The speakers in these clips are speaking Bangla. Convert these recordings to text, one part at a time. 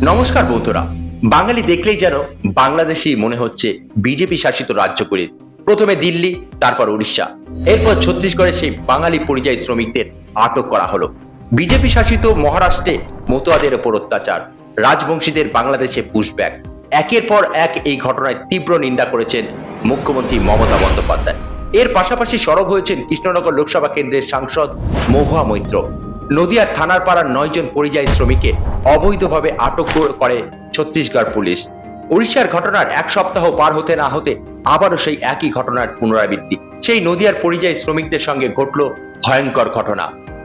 নমস্কার বন্ধুরা। বাঙালি দেখলেই যেন বাংলাদেশি মনে হচ্ছে বিজেপি শাসিত রাজ্যগুলির। প্রথমে দিল্লি, তারপর উড়িষ্যা। এরপর ছত্তিশগড়ে সেই বাঙালি পরিযায়ী শ্রমিকদের আটক করা হলো। বিজেপি শাসিত মহারাষ্ট্রে মতুয়াদের ওপর অত্যাচার। রাজবংশীদের বাংলাদেশে পুশব্যাক। একের পর এক এই ঘটনায় তীব্র নিন্দা করেছেন মুখ্যমন্ত্রী মমতা বন্দ্যোপাধ্যায়। এর পাশাপাশি সরব হয়েছেন কৃষ্ণনগর লোকসভা কেন্দ্রের সাংসদ মহুয়া মৈত্র। নদিয়ার থানার পাড়ার নয়জন পরিযায়ী শ্রমিককে অবৈধভাবে আটক করে ছত্তিশগড় পুলিশ। উড়িষ্যার ঘটনার এক সপ্তাহ পার হতে না হতে আবারও সেই একই ঘটনার পুনরাবৃত্তি। সেই নদিয়ার পরিযায়ী শ্রমিকদের সঙ্গে ঘটল ভয়ঙ্কর ঘটনা।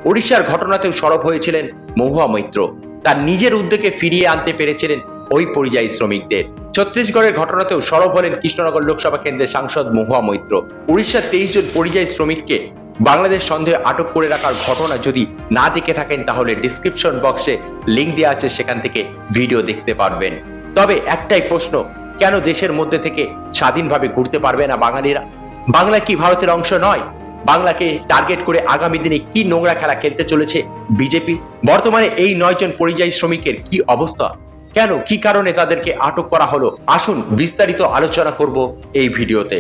উড়িষ্যার ঘটনাতেও সরব হয়েছিলেন মহুয়া মৈত্র। তার নিজের উদ্যোগে ফিরিয়ে আনতে পেরেছিলেন ওই পরিযায়ী শ্রমিকদের। ছত্তিশগড়ের ঘটনাতেও সরব হলেন কৃষ্ণনগর লোকসভা কেন্দ্রের সাংসদ মহুয়া মৈত্র। উড়িষ্যার তেইশ জন পরিযায়ী শ্রমিককে বাংলাদেশ সন্দেহে আটক করে রাখার ঘটনা যদি না দেখে থাকেন, তাহলে ডিসক্রিপশন বক্সে লিংক দেওয়া আছে, সেখান থেকে ভিডিও দেখতে পারবেন। তবে একটাই প্রশ্ন, কেন দেশের মধ্যে থেকে স্বাধীনভাবে ঘুরতে পারবে না বাঙালিরা? বাংলা কি ভারতের অংশ নয়? বাংলাকে টার্গেট করে আগামী দিনে কি নোংরা খেলা খেলতে চলেছে বিজেপি? বর্তমানে এই নয়জন পরিযায়ী শ্রমিকের কি অবস্থা? কেন, কি কারণে তাদেরকে আটক করা হলো? আসুন বিস্তারিত আলোচনা করব এই ভিডিওতে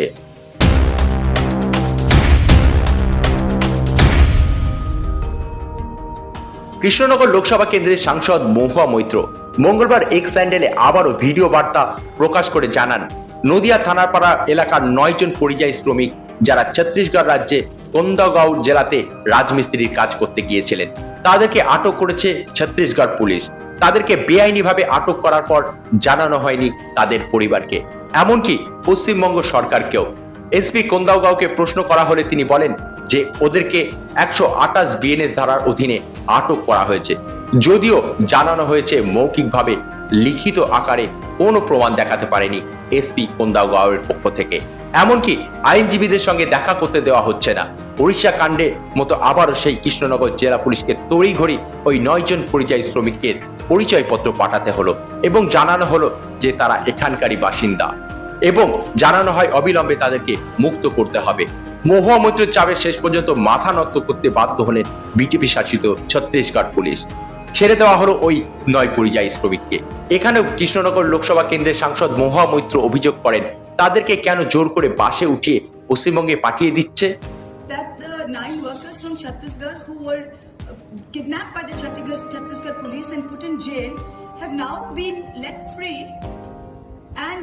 কৃষ্ণনগর লোকসভা কেন্দ্রের সাংসদ মহুয়া মৈত্র মঙ্গলবার এক্স স্যান্ডেলে আবারও ভিডিও বার্তা প্রকাশ করে জানান, নদিয়া থানাপাড়া এলাকার নয়জন পরিযায়ী শ্রমিক যারা ছত্তিশগড় রাজ্যে কোন্দাগাঁও জেলাতে রাজমিস্ত্রির কাজ করতে গিয়েছিলেন, তাদেরকে আটক করেছে ছত্তিশগড় পুলিশ। তাদেরকে বেআইনিভাবে আটক করার পর জানানো হয়নি তাদের পরিবারকে। এমনকি পশ্চিমবঙ্গ সরকারকেও। এসপি কোন্দাওগাঁওকে প্রশ্ন করা হলে তিনি বলেন যে ওদেরকে একশো আঠাশ বিএনএস ধারার অধীনে আটক করা হয়েছে। যদিও জানানো হয়েছে মৌখিকভাবে লিখিত আকারে কোনো প্রমাণ দেখাতে পারেনি এসপি কোন্দাওগাঁওয়ের পক্ষ থেকে। এমনকি আইনজীবীদের সঙ্গে দেখা করতে দেওয়া হচ্ছে না। উড়িষ্যা কাণ্ডে মতো আবারও সেই কৃষ্ণনগর জেলা পুলিশকে তড়িঘড়ি ওই নয়জন পরিযায়ী শ্রমিকের পরিচয়পত্র পাঠাতে হলো এবং জানানো হলো যে তারা এখানকারই বাসিন্দা। এবং জানানো হয় অবিলম্বে তাদেরকে মুক্ত করতে হবে। মহুয়া মৈত্রের চাপে শেষ পর্যন্ত মাথা নত করতে বাধ্য হলেন বিজেপি শাসিত ছত্তিশগড় পুলিশ। ছেড়ে দেওয়া হলো ওই নয় পরিযায়ী শ্রমিককে। এখানেও কৃষ্ণনগর লোকসভা কেন্দ্রের সাংসদ মহুয়া মৈত্র অভিযোগ করেন তাদেরকে কেন জোর করে বাসে উঠিয়ে পশ্চিমবঙ্গে পাঠিয়ে দিচ্ছে? Uh, kidnapped by the Chhattisgarh, Chhattisgarh police and put in jail have now been let free.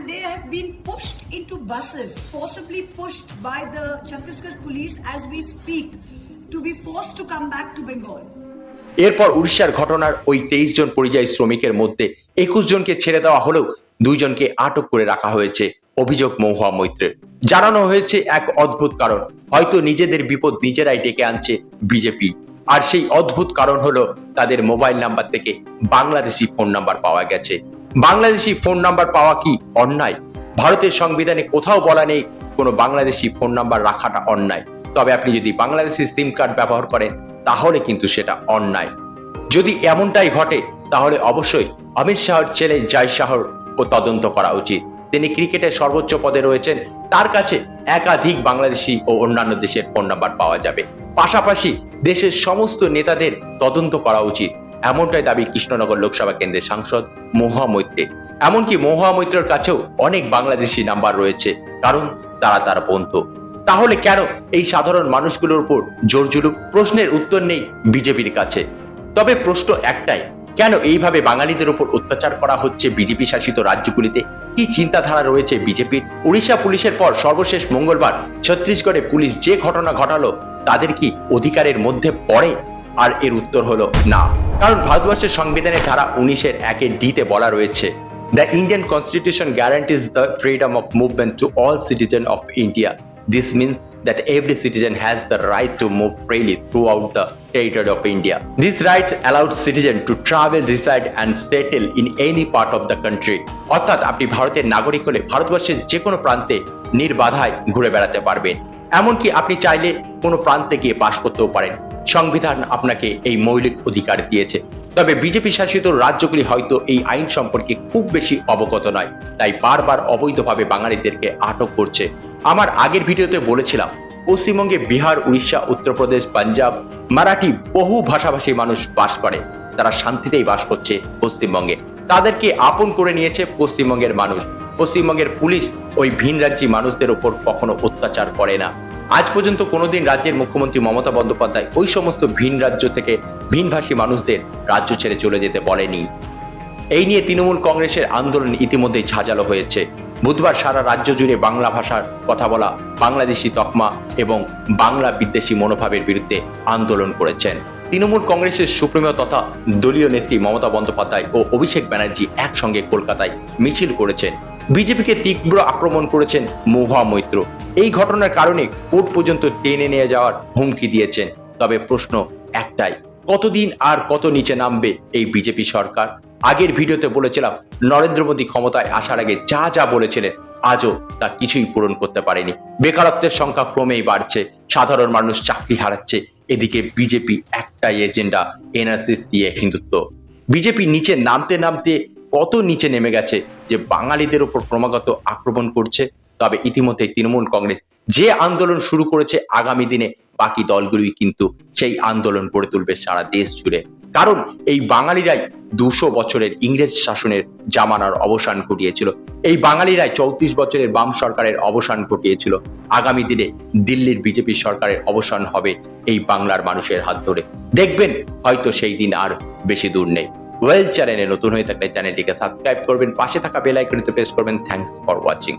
They have been pushed into buses, forcibly pushed by the Chhattisgarh police as we speak to be forced to come back to Bengal. এরপর উড়িষ্যার ঘটনার ওই তেইশ জন পরিযায়ী শ্রমিকের মধ্যে একুশ জনকে ছেড়ে দেওয়া হলেও দুইজনকে আটক করে রাখা হয়েছে অভিযোগ মহুয়া মৈত্রের। জানানো হয়েছে এক অদ্ভুত কারণ। হয়তো নিজেদের বিপদ নিজেরাই ডেকে আনছে বিজেপি। আর সেই অদ্ভুত কারণ হলো তাদের মোবাইল নাম্বার থেকে বাংলাদেশি ফোন নাম্বার পাওয়া গেছে। বাংলাদেশি ফোন নাম্বার পাওয়া কি অন্যায়? ভারতের সংবিধানে কোথাও বলা নেই কোনো বাংলাদেশি ফোন নাম্বার রাখাটা অন্যায়। তবে আপনি যদি বাংলাদেশি সিম কার্ড ব্যবহার করেন, তাহলে কিন্তু সেটা অন্যায়। যদি এমনটাই ঘটে, তাহলে অবশ্যই অমিত শাহর ছেলে জয় শাহর ও তদন্ত করা উচিত। তিনি ক্রিকেটের সর্বোচ্চ পদে রয়েছেন। তার কাছে একাধিক বাংলাদেশি ও অন্যান্য দেশের ফোন নাম্বার পাওয়া যাবে। পাশাপাশি দেশের সমস্ত নেতাদের তদন্ত করা উচিত। এমনটাই দাবি কৃষ্ণনগর লোকসভা কেন্দ্রের সাংসদ মহুয়া মৈত্রের এমনকি মহুয়া মৈত্রের কাছেও অনেক বাংলাদেশি নাম্বার রয়েছে, কারণ তারা তার বন্ধু। তাহলে কেন এই সাধারণ মানুষগুলোর উপর জোর জুলুম প্রশ্নের উত্তর নেই বিজেপির কাছে। তবে প্রশ্ন একটাই, কেন এইভাবে বাঙালিদের উপর অত্যাচার করা হচ্ছে বিজেপি শাসিত রাজ্যগুলিতে? কি চিন্তাধারা রয়েছে বিজেপির? উড়িষ্যা পুলিশের পর সর্বশেষ মঙ্গলবার ছত্তিশগড়ে পুলিশ যে ঘটনা ঘটালো, তাদের কি অধিকারের মধ্যে পড়ে? আর এর উত্তর হলো না কারণ ভারতবর্ষের সংবিধানের ধারা উনিশের একে ডিতে বলা রয়েছে the Indian constitution guarantees the freedom of movement to all citizen of India This means that every citizen has the right to move freely throughout the territory of India. This right allows citizens to travel, reside and settle in any part of the country. অর্থাৎ আপনি ভারতের নাগরিক হলে ভারতবর্ষের যে কোনো প্রান্তে নির্বাধায় ঘুরে বেড়াতে পারবেন এমনকি আপনি চাইলে কোনো প্রান্তে গিয়ে বাস করতেও পারেন সংবিধান আপনাকে এই মৌলিক অধিকার দিয়েছে। তবে বিজেপি শাসিত রাজ্যগুলি হয়তো এই আইন সম্পর্কে খুব বেশি অবগত নয়, তাই বারবার অবৈধভাবে বাঙালিদেরকে আটক করছে। আমার আগের ভিডিওতে বলেছিলাম, পশ্চিমবঙ্গে বিহার, উড়িষ্যা, উত্তরপ্রদেশ, পাঞ্জাব, মারাঠি বহু ভাষাভাষী মানুষ বাস করে। তারা শান্তিতেই বাস করছে পশ্চিমবঙ্গে। তাদেরকে আপন করে নিয়েছে পশ্চিমবঙ্গের মানুষ। পশ্চিমবঙ্গের পুলিশ ওই ভিন রাজ্যী মানুষদের উপর কখনো অত্যাচার করে না। আজ পর্যন্ত কোনোদিন রাজ্যের মুখ্যমন্ত্রী মমতা বন্দ্যোপাধ্যায় ওই সমস্ত ভিন রাজ্য থেকে ভিনভাষী মানুষদের রাজ্য ছেড়ে চলে যেতে বলেনি। এই নিয়ে তৃণমূল কংগ্রেসের আন্দোলন ইতিমধ্যেই ঝাঁঝালো হয়েছে। বুধবার সারা রাজ্য জুড়ে বাংলা ভাষার কথা বলা, বাংলাদেশি তকমা এবং বাংলা বিদ্বেষী মনোভাবের বিরুদ্ধে আন্দোলন করেছেন। তৃণমূল কংগ্রেসের সুপ্রিমো তথা দলীয় নেত্রী মমতা বন্দ্যোপাধ্যায় ও অভিষেক ব্যানার্জি একসঙ্গে কলকাতায় মিছিল করেছেন। বিজেপিকে তীব্র আক্রমণ করেছেন মহুয়া মৈত্র। এই ঘটনার কারণে কোর্ট পর্যন্ত টেনে নিয়ে যাওয়ার হুমকি দিয়েছেন। তবে প্রশ্ন একটাই, কতদিন আর কত নিচে নামবে এই বিজেপি সরকার? আগের ভিডিওতে বলেছিলাম, নরেন্দ্র মোদী ক্ষমতায় আসার আগে যা যা বলেছিলেন, আজও তা কিছুই পূরণ করতে পারেনি। বেকারত্বের সংখ্যা ক্রমেই বাড়ছে, সাধারণ মানুষ চাকরি হারাচ্ছে, এদিকে বিজেপি একটাই agenda NRC CA Hindutva. BJP নিচে নামতে নামতে কত নিচে নেমে গেছে যে বাঙালিদের উপর ক্রমাগত আক্রমণ করছে। তবে ইতিমধ্যে তৃণমূল কংগ্রেস যে আন্দোলন শুরু করেছে আগামী দিনে, বাকি দলগুলোই কিন্তু সেই আন্দোলন গড়ে তুলবে সারা দেশ জুড়ে। কারণ এই বাঙালিরাই দুশো বছরের ইংরেজ শাসনের জামানার অবসান ঘটিয়েছিল। এই বাঙালিরাই চৌত্রিশ বছরের বাম সরকারের অবসান ঘটিয়েছিল। আগামী দিনে দিল্লির বিজেপি সরকারের অবসান হবে এই বাংলার মানুষের হাত ধরে। দেখবেন হয়তো সেই দিন আর বেশি দূর নেই। ওয়েল চ্যানেলে নতুন হয়ে থাকলে চ্যানেলটিকে সাবস্ক্রাইব করবেন, পাশে থাকা বেল আইকনটিতে প্রেস করবেন। Thanks for watching